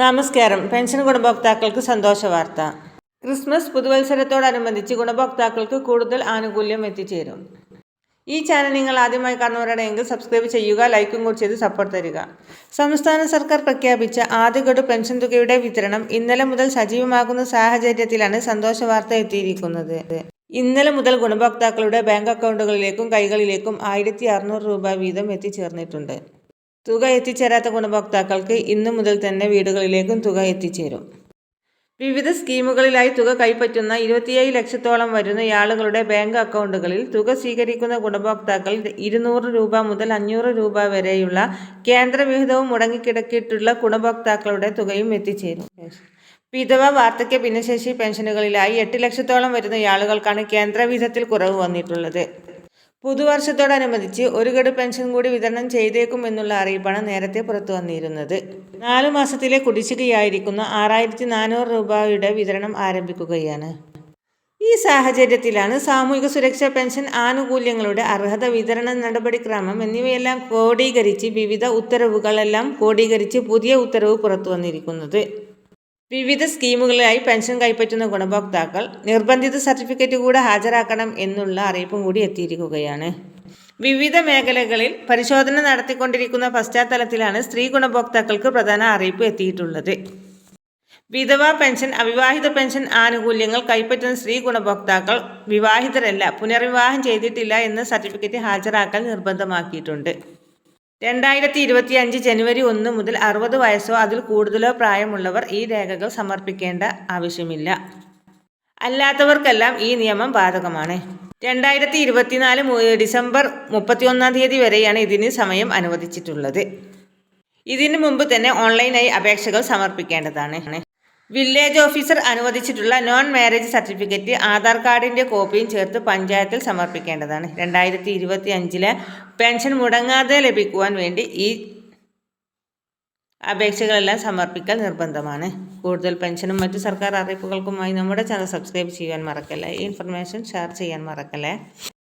നമസ്കാരം. പെൻഷൻ ഗുണഭോക്താക്കൾക്ക് സന്തോഷ വാർത്ത. ക്രിസ്മസ് പുതുവത്സരത്തോടനുബന്ധിച്ച് ഗുണഭോക്താക്കൾക്ക് കൂടുതൽ ആനുകൂല്യം എത്തിച്ചേരും. ഈ ചാനൽ നിങ്ങൾ ആദ്യമായി കാണുന്നവരാണെങ്കിൽ സബ്സ്ക്രൈബ് ചെയ്യുക ലൈക്കും കൂടി ചെയ്ത് സപ്പോർട്ട് തരിക. സംസ്ഥാന സർക്കാർ പ്രഖ്യാപിച്ച ആദ്യ ഗഡു പെൻഷൻ തുകയുടെ വിതരണം ഇന്നലെ മുതൽ സജീവമാകുന്ന സാഹചര്യത്തിലാണ് സന്തോഷ വാർത്ത എത്തിയിരിക്കുന്നത്. ഇന്നലെ മുതൽ ഗുണഭോക്താക്കളുടെ ബാങ്ക് അക്കൗണ്ടുകളിലേക്കും കൈകളിലേക്കും ആയിരത്തി രൂപ വീതം എത്തിച്ചേർന്നിട്ടുണ്ട്. തുക എത്തിച്ചേരാത്ത ഗുണഭോക്താക്കൾക്ക് ഇന്നു മുതൽ തന്നെ വീടുകളിലേക്കും തുക എത്തിച്ചേരും. വിവിധ സ്കീമുകളിലായി തുക കൈപ്പറ്റുന്ന ഇരുപത്തിയേഴ് ലക്ഷത്തോളം വരുന്ന ആളുകളുടെ ബാങ്ക് അക്കൗണ്ടുകളിൽ തുക സ്വീകരിക്കുന്ന ഗുണഭോക്താക്കൾ ഇരുന്നൂറ് രൂപ മുതൽ അഞ്ഞൂറ് രൂപ വരെയുള്ള കേന്ദ്രവിഹിതവും മുടങ്ങിക്കിടക്കിയിട്ടുള്ള ഗുണഭോക്താക്കളുടെ തുകയും എത്തിച്ചേരും. വിധവ വാർദ്ധക്യ ഭിന്നശേഷി പെൻഷനുകളിലായി എട്ട് ലക്ഷത്തോളം വരുന്ന ആളുകൾക്കാണ് കേന്ദ്രവിഹിതത്തിൽ കുറവ് വന്നിട്ടുള്ളത്. പുതുവർഷത്തോടനുബന്ധിച്ച് ഒരു ഗഡു പെൻഷൻ കൂടി വിതരണം ചെയ്തേക്കും എന്നുള്ള അറിയിപ്പാണ് നേരത്തെ പുറത്തു വന്നിരുന്നത്. നാലു മാസത്തിലെ കുടിശ്ശികയായിരിക്കുന്ന ആറായിരത്തി നാനൂറ് രൂപയുടെ വിതരണം ആരംഭിക്കുകയാണ്. ഈ സാഹചര്യത്തിലാണ് സാമൂഹിക സുരക്ഷാ പെൻഷൻ ആനുകൂല്യങ്ങളുടെ അർഹത വിതരണ നടപടിക്രമം എന്നിവയെല്ലാം ക്രോഡീകരിച്ച് വിവിധ ഉത്തരവുകളെല്ലാം ക്രോഡീകരിച്ച് പുതിയ ഉത്തരവ് പുറത്തു വന്നിരിക്കുന്നത്. വിവിധ സ്കീമുകളിലായി പെൻഷൻ കൈപ്പറ്റുന്ന ഗുണഭോക്താക്കൾ നിർബന്ധിത സർട്ടിഫിക്കറ്റ് കൂടെ ഹാജരാക്കണം എന്നുള്ള അറിയിപ്പും കൂടി എത്തിയിരിക്കുകയാണ്. വിവിധ മേഖലകളിൽ പരിശോധന നടത്തിക്കൊണ്ടിരിക്കുന്ന പശ്ചാത്തലത്തിലാണ് സ്ത്രീ ഗുണഭോക്താക്കൾക്ക് പ്രധാന അറിയിപ്പ് എത്തിയിട്ടുള്ളത്. വിധവ പെൻഷൻ അവിവാഹിത പെൻഷൻ ആനുകൂല്യങ്ങൾ കൈപ്പറ്റുന്ന സ്ത്രീ ഗുണഭോക്താക്കൾ വിവാഹിതരല്ല പുനർവിവാഹം ചെയ്തിട്ടില്ല എന്ന സർട്ടിഫിക്കറ്റ് ഹാജരാക്കൽ നിർബന്ധമാക്കിയിട്ടുണ്ട്. രണ്ടായിരത്തി ഇരുപത്തി അഞ്ച് ജനുവരി ഒന്ന് മുതൽ അറുപത് വയസ്സോ അതിൽ കൂടുതലോ പ്രായമുള്ളവർ ഈ രേഖകൾ സമർപ്പിക്കേണ്ട ആവശ്യമില്ല. അല്ലാത്തവർക്കെല്ലാം ഈ നിയമം ബാധകമാണ്. രണ്ടായിരത്തി ഇരുപത്തിനാല് ഡിസംബർ മുപ്പത്തിയൊന്നാം തീയതി വരെയാണ് ഇതിന് സമയം അനുവദിച്ചിട്ടുള്ളത്. ഇതിനു മുമ്പ് തന്നെ ഓൺലൈനായി അപേക്ഷകൾ സമർപ്പിക്കേണ്ടതാണ്. വില്ലേജ് ഓഫീസർ അനുവദിച്ചിട്ടുള്ള നോൺ മാരേജ് സർട്ടിഫിക്കറ്റ് ആധാർ കാർഡിന്റെ കോപ്പിയും ചേർത്ത് പഞ്ചായത്തിൽ സമർപ്പിക്കേണ്ടതാണ്. രണ്ടായിരത്തി ഇരുപത്തി അഞ്ചിലെ പെൻഷൻ മുടങ്ങാതെ ലഭിക്കുവാൻ വേണ്ടി ഈ അപേക്ഷകളെല്ലാം സമർപ്പിക്കൽ നിർബന്ധമാണ്. കൂടുതൽ പെൻഷനും മറ്റ് സർക്കാർ അറിയിപ്പുകൾക്കുമായി നമ്മുടെ ചാനൽ സബ്സ്ക്രൈബ് ചെയ്യാൻ മറക്കല്ലേ? ഇൻഫർമേഷൻ ഷെയർ ചെയ്യാൻ മറക്കല്ലേ?